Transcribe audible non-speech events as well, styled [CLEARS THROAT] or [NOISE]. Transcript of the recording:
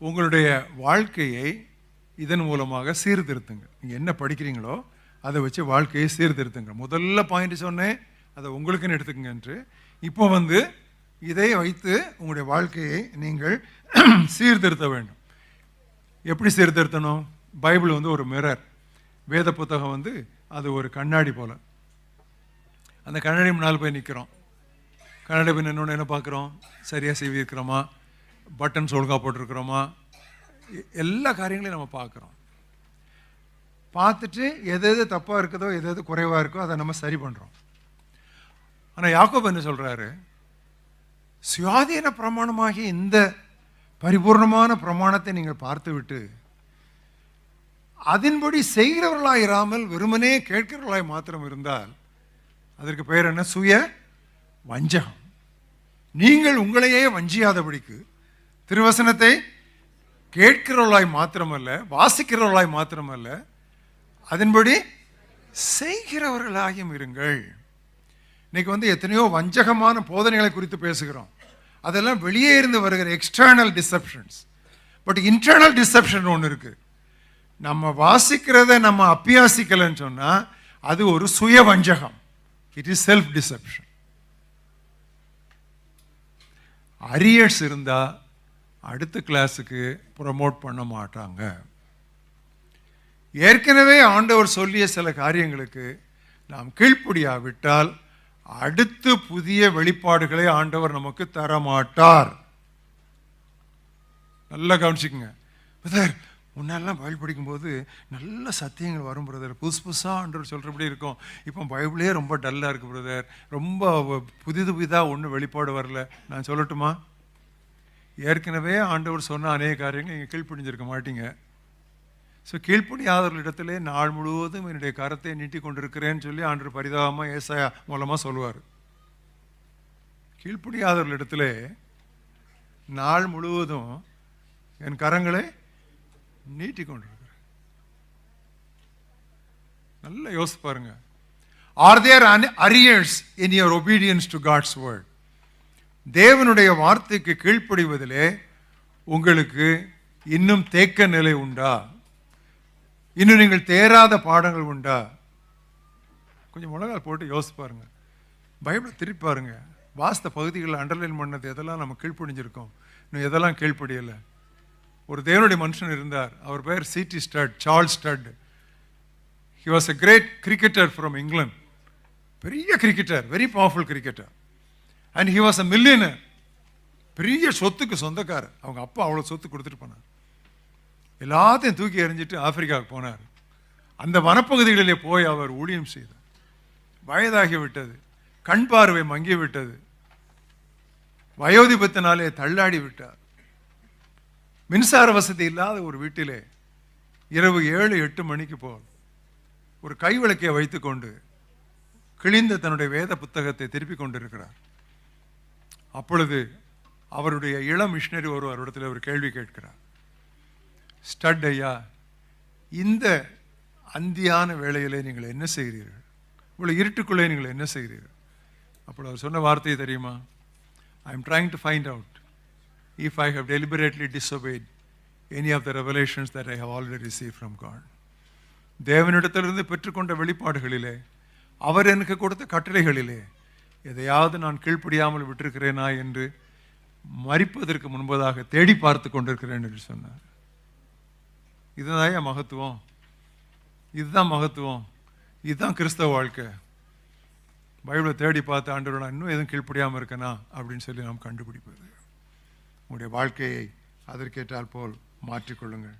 உங்களுடைய வாழ்க்கையை இதன் மூலமாக சீர்திருத்துங்க நீங்கள் என்ன படிக்கிறீங்களோ அதை வச்சு வாழ்க்கையை சீர்திருத்துங்க முதல்ல பாயிண்ட் சொன்னேன் அதை உங்களுக்குன்னு எடுத்துக்கங்க என்று. இப்போ வந்து இதை வைத்து உங்களுடைய வாழ்க்கையை நீங்கள் [CLEARS THROAT] சீர்திருத்த வேண்டும். எப்படி சீர்திருத்தணும்? பைபிள் வந்து ஒரு மிரர் வேத புத்தகம் வந்து அது ஒரு கண்ணாடி போல். அந்த கண்ணாடி முன்னால் போய் நிற்கிறோம் கண்ணாடி போய் நின்று என்ன பார்க்குறோம்? சரியாக செய்விருக்கிறோமா பட்டன்ஸ் ஒழுங்காக போட்டிருக்கிறோமா? எ- எல்லா காரியங்களையும் நம்ம பார்க்குறோம். பார்த்துட்டு எது எது தப்பாக இருக்குதோ எது எது குறைவாக இருக்கோ அதை நம்ம சரி பண்ணுறோம் ஆனால் யாக்கோப் என்ன சொல்கிறாரு சுயாதீன பிரமாணமாகிய இந்த பரிபூர்ணமான பிரமாணத்தை நீங்கள் பார்த்துவிட்டு அதன்படி செய்கிறவர்களாய் இராமல் வெறுமனே கேட்கிறவர்களாய் மாத்திரம் இருந்தால் அதற்கு பெயர் என்ன? சுய வஞ்சகம். நீங்கள் உங்களையே வஞ்சியாதபடிக்கு திருவசனத்தை கேட்கிறவர்களாய் மாத்திரமல்ல வாசிக்கிறவர்களாய் மாத்திரமல்ல அதன்படி செய்கிறவர்களாயும் இருங்கள். இன்னைக்கு வந்து எத்தனையோ வஞ்சகமான போதனைகளை குறித்து பேசுகிறோம். அதெல்லாம் வெளியே இருந்து வருகிற external deceptions but internal deception ஒன்று இருக்குது நம்ம வாசிக்கிறத நம்ம அப்பியாசிக்கலைன்னு சொன்னால் அது ஒரு சுய வஞ்சகம். It is self deception arrears இருந்தால் அடுத்த கிளாஸுக்கு ப்ரொமோட் பண்ண மாட்டாங்க. ஏற்கனவே ஆண்டவர் சொல்லிய சில காரியங்களுக்கு நாம் கீழ்ப்படியாவிட்டால் அடுத்து புதிய வெளிப்பாடுகளை ஆண்டவர் நமக்கு தர மாட்டார் நல்லா கவனிச்சுக்கோங்க. பிரதர் முன்னெல்லாம் பைபிள் படிக்கும்போது நல்ல சத்தியங்கள் வரும் பிரதர் புதுசு புதுசாக ஆண்டவர் சொல்கிறபடி இருக்கும். இப்போ பைபிளே ரொம்ப டல்லாக இருக்குது பிரதர் ரொம்ப புதிது புதிதாக ஒன்றும் வெளிப்பாடு வரல. நான் சொல்லட்டுமா? ஏற்கனவே ஆண்டவர் சொன்ன அநேக காரியங்கள் நீங்கள் கீழ்ப்படிஞ்சிருக்க மாட்டீங்க. ஸோ கீழ்ப்படியாதவர்களிடத்திலே நாள் முழுவதும் என்னுடைய கரத்தை நீட்டி கொண்டிருக்கிறேன்னு சொல்லி ஆண்டவர் பரிதாபமாக ஏசாயா மூலமாக சொல்லுவார். கீழ்ப்படியாதவர்களிடத்திலே நாள் முழுவதும் என் கரங்களை நீட்டி கொண்டிருக்கிறேன். நல்ல யோசிச்சு பாருங்க. Are there arrears in your obedience to God's word தேவனுடைய வார்த்தைக்கு கீழ்ப்படிவதிலே உங்களுக்கு இன்னும் தேக்க நிலை உண்டா? இன்னும் நீங்கள் தேராத பாடங்கள் உண்டா? கொஞ்சம் முழங்கால் போட்டு யோசிச்சு பாருங்க. பைபிளை திருப்பி பாருங்க. வாஸ்த பகுதிகளில் அண்டர்லைன் பண்ணது எதெல்லாம் நம்ம கீழ்ப்படிஞ்சிருக்கோம்? இன்னும் எதெல்லாம் கீழ்ப்படியலை? ஒரு தேவனுடைய மனுஷன் இருந்தார். அவர் பேர் C T Studd Charles Studd he was a great cricketer from England பெரிய cricketer very powerful cricketer and he was a millionaire பெரிய சொத்துக்கு சொந்தக்காரர். அவங்க அப்பா அவ்வளோ சொத்து கொடுத்துட்டு போனார். எல்லாத்தையும் தூக்கி எறிஞ்சிட்டு ஆப்பிரிக்காவுக்கு போனார். அந்த வனப்பகுதிகளிலே போய் அவர் ஊழியம் செய்தார். வயதாகி விட்டது. கண் பார்வை மங்கி விட்டது. வயோதிபத்தினாலே தள்ளாடி விட்டார். மின்சார வசதி இல்லாத ஒரு வீட்டிலே இரவு ஏழு எட்டு மணிக்கு போல் ஒரு கைவிளக்கை வைத்துக்கொண்டு கிழிந்த தன்னுடைய வேத புத்தகத்தை திருப்பி கொண்டிருக்கிறார். அப்பொழுது அவருடைய இளம் மிஷினரி ஒரு இடத்துல ஒரு கேள்வி கேட்கிறார். ஸ்டட் ஐயா இந்த அந்தியான வேலையிலே நீங்கள் என்ன செய்கிறீர்கள்? இவ்வளோ இருட்டுக்குள்ளே நீங்கள் என்ன செய்கிறீர்கள்? அப்பொழுது அவர் சொன்ன வார்த்தை தெரியுமா? I am trying to find out if I have deliberately disobeyed any of the revelations that I have already receive from God தேவனிடத்திலிருந்து பெற்றுக்கொண்ட வெளிப்பாடுகளிலே அவர் எனக்கு கொடுத்த கட்டளைகளிலே எதையாவது நான் கீழ்ப்படியாமல் விட்டிருக்கிறேனா என்று மறிப்பதற்கு முன்பதாக தேடி பார்த்து கொண்டிருக்கிறேன் என்று சொன்னார். இதுதான் என் மகத்துவம்? இதுதான் மகத்துவம். இதுதான் கிறிஸ்தவ வாழ்க்கை. பைபிளை தேடி பார்த்து ஆண்டவரோட நான் இன்னும் எதுவும் கீழ்ப்படியாமல் இருக்கேனா அப்படின்னு சொல்லி நாம் கண்டுபிடிப்பது. உங்களுடைய வாழ்க்கையை அதற்கேற்றால் போல் மாற்றிக்கொள்ளுங்கள்.